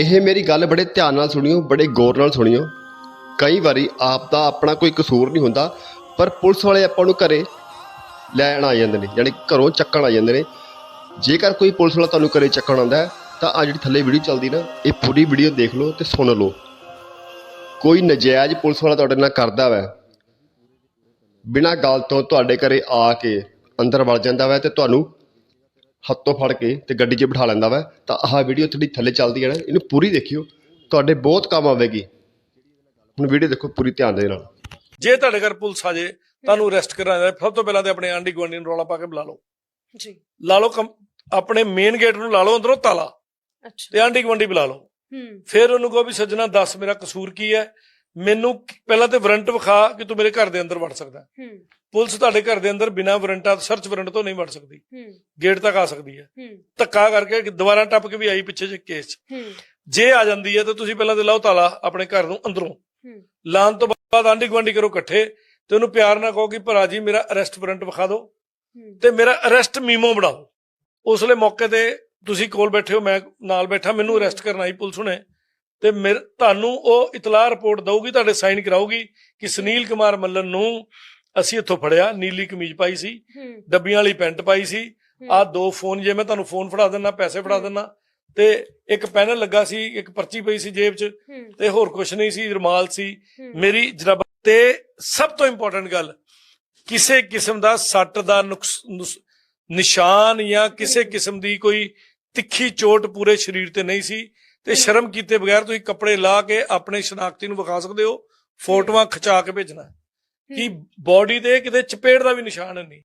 ਇਹ ਮੇਰੀ ਗੱਲ ਬੜੇ ਧਿਆਨ ਨਾਲ ਸੁਣਿਓ, ਬੜੇ ਗੌਰ ਨਾਲ ਸੁਣਿਓ। ਕਈ ਵਾਰੀ ਆਪ ਦਾ ਆਪਣਾ ਕੋਈ ਕਸੂਰ ਨਹੀਂ ਹੁੰਦਾ, ਪਰ ਪੁਲਿਸ ਵਾਲੇ ਆਪਾਂ ਨੂੰ ਘਰੇ ਲੈਣ ਆ ਜਾਂਦੇ ਨੇ, ਯਾਨੀ ਘਰੋਂ ਚੱਕਣ ਆ ਜਾਂਦੇ ਨੇ। ਜੇਕਰ ਕੋਈ ਪੁਲਿਸ ਵਾਲਾ ਤੁਹਾਨੂੰ ਘਰੇ ਚੱਕਣ ਆਉਂਦਾ ਤਾਂ ਆ ਜਿਹੜੀ ਥੱਲੇ ਵੀਡੀਓ ਚੱਲਦੀ ਨਾ, ਇਹ ਪੂਰੀ ਵੀਡੀਓ ਦੇਖ ਲਓ ਤੇ ਸੁਣ ਲਓ। ਕੋਈ ਨਜਾਇਜ਼ ਪੁਲਿਸ ਵਾਲਾ ਤੁਹਾਡੇ ਨਾਲ ਕਰਦਾ ਵੈ। ਬਿਨਾਂ ਗੱਲ ਤੋਂ ਤੁਹਾਡੇ ਘਰੇ ਆ ਕੇ ਅੰਦਰ ਵੜ ਜਾਂਦਾ ਵੈ ਤੇ ਤੁਹਾਨੂੰ ਹੱਥੋਂ ਫੜ ਕੇ ਤੇ ਗੱਡੀ 'ਚ ਬਿਠਾ ਲੈਂਦਾ ਵਾ ਤਾਂ ਆਹ ਵੀਡੀਓ ਤੁਹਾਡੀ ਥੱਲੇ ਚੱਲਦੀ ਹੈ ਨਾ ਇਹਨੂੰ ਪੂਰੀ ਦੇਖਿਓ ਤੁਹਾਡੇ ਬਹੁਤ ਕੰਮ ਆਵੇਗੀ। ਹੁਣ ਵੀਡੀਓ ਦੇਖੋ ਪੂਰੀ ਧਿਆਨ ਦੇ ਨਾਲ। ਜੇ ਤੁਹਾਡੇ ਘਰ ਪੁਲਿਸ ਆ ਜੇ ਤੁਹਾਨੂੰ ਅਰੈਸਟ ਹੈ ਸਭ ਤੋਂ ਪਹਿਲਾਂ ਤੇ ਆਪਣੇ ਆਂਢੀ ਗੁਆਂਢੀ ਨੂੰ ਰੌਲਾ ਪਾ ਕੇ ਬੁਲਾ ਲਓ। ਜੀ। ਲਾ ਲਓ ਕਮ- ਆਪਣੇ ਮੇਨ ਗੇਟ ਨੂੰ ਲਾ ਲਓ ਅੰਦਰੋਂ ਤਾਲਾ। ਅੱਛਾ। ਤੇ ਆਂਢੀ ਗੁਆਂਢੀ ਬੁਲਾ ਲਓ। ਹੂੰ। ਫਿਰ ਉਹਨੂੰ ਕਹੋ ਵੀ ਸੱਜਣਾ ਦੱਸ ਮੇਰਾ ਕਸੂਰ ਕੀ ਹੈ? ਮੈਨੂੰ ਪਹਿਲਾਂ ਤੇ ਵਾਰੰਟ ਵਿਖਾ ਕਿ ਤੂੰ ਮੇਰੇ ਘਰ ਦੇ ਅੰਦਰ ਵੜ ਸਕਦਾ। ਹੈ। ਹੂੰ ਪੁਲਿਸ ਤੁਹਾਡੇ ਘਰ ਦੇ ਅੰਦਰ ਬਿਨਾਂ ਵਾਰੰਟਾਂ ਸਰਚ ਵਾਰੰਟ ਤੋਂ ਨਹੀਂ ਵੜ ਸਕਦੀ। ਹੂੰ। ਗੇਟ ਤੱਕ ਆ ਸਕਦੀ ਹੈ। ਹੂੰ। ਧੱਕਾ ਕਰਕੇ ਦੁਬਾਰਾ ਟੱਪ ਕੇ ਵੀ ਆਈ ਪਿੱਛੇ ਜੇ ਕੇਸ। ਹੂੰ। ਜੇ ਆ ਜਾਂਦੀ ਹੈ ਤਾਂ ਤੁਸੀਂ ਪਹਿਲਾਂ ਤੇ ਲਾਓ ਤਾਲਾ ਆਪਣੇ ਘਰ ਨੂੰ ਅੰਦਰੋਂ। ਹੂੰ। ਲਾਉਣ ਤੋਂ ਬਾਅਦ ਆਂਢੀ ਗੁਆਂਢੀ ਕਰੋ ਇਕੱਠੇ ਤੇ ਉਹਨੂੰ ਪਿਆਰ ਨਾਲ ਕਹੋ ਕਿ ਭਰਾ ਜੀ ਮੇਰਾ ਅਰੈਸਟ ਵਾਰੰਟ ਵਿਖਾ ਦਿਓ ਹੂੰ। ਤੇ ਮੇਰਾ ਅਰੈਸਟ ਮੀਮੋ ਬਣਾਓ। ਉਸ ਵੇਲੇ ਮੌਕੇ ਤੇ ਤੁਸੀਂ ਕੋਲ ਬੈਠੇ ਹੋ ਮੈਂ ਨਾਲ ਬੈਠਾ ਮੈਨੂੰ ਅਰੈਸਟ ਕਰਨ ਆਈ ਪੁਲਿਸ ਨੇ ਤੇ ਮੇਰੇ ਤੁਹਾਨੂੰ ਉਹ ਇਤਲਾਹ ਰਿਪੋਰਟ ਦਊਗੀ ਤੁਹਾਡੇ ਸਾਈਨ ਕਰਾਊਗੀ ਕਿ ਸੁਨੀਲ ਕੁਮਾਰ ਮੱਲਨ ਨੂੰ ਅਸੀਂ ਇੱਥੋਂ ਫੜਿਆ ਨੀਲੀ ਕਮੀਜ਼ ਪਾਈ ਸੀ ਡੱਬੀਆਂ ਵਾਲੀ ਪੈਂਟ ਪਾਈ ਸੀ। ਆ ਦੋ ਫੋਨ ਜੇ ਮੈਂ ਤੁਹਾਨੂੰ ਫੋਨ ਫੜਾ ਦਿੰਨਾ ਪੈਸੇ ਫੜਾ ਦਿੰਨਾ ਤੇ ਇੱਕ ਪੈਨ ਲੱਗਾ ਸੀ ਇੱਕ ਪਰਚੀ ਪਈ ਸੀ ਜੇਬ 'ਚ ਤੇ ਹੋਰ ਕੁਝ ਨਹੀਂ ਸੀ ਰੁਮਾਲ ਸੀ। ਮੇਰੀ ਜਨਾਬ ਤੇ ਸਭ ਤੋਂ ਇੰਪੋਰਟੈਂਟ ਗੱਲ ਕਿਸੇ ਕਿਸਮ ਦਾ ਸੱਟ ਦਾ ਨਿਸ਼ਾਨ ਜਾਂ ਕਿਸੇ ਕਿਸਮ ਦੀ ਕੋਈ ਤਿੱਖੀ ਚੋਟ ਪੂਰੇ ਸਰੀਰ ਤੇ ਨਹੀਂ ਸੀ। ਤੇ ਸ਼ਰਮ ਕੀਤੇ ਬਗੈਰ ਤੁਸੀਂ ਕੱਪੜੇ ਲਾ ਕੇ ਆਪਣੇ ਸ਼ਨਾਖਤੀ ਨੂੰ ਵਿਖਾ ਸਕਦੇ ਹੋ ਫੋਟੋਆਂ ਖਿਚਾ ਕੇ ਭੇਜਣਾ। ਕਿ ਬਾਡੀ ਤੇ ਕਿਤੇ ਚਪੇੜ ਦਾ ਵੀ ਨਿਸ਼ਾਨ ਨਹੀਂ।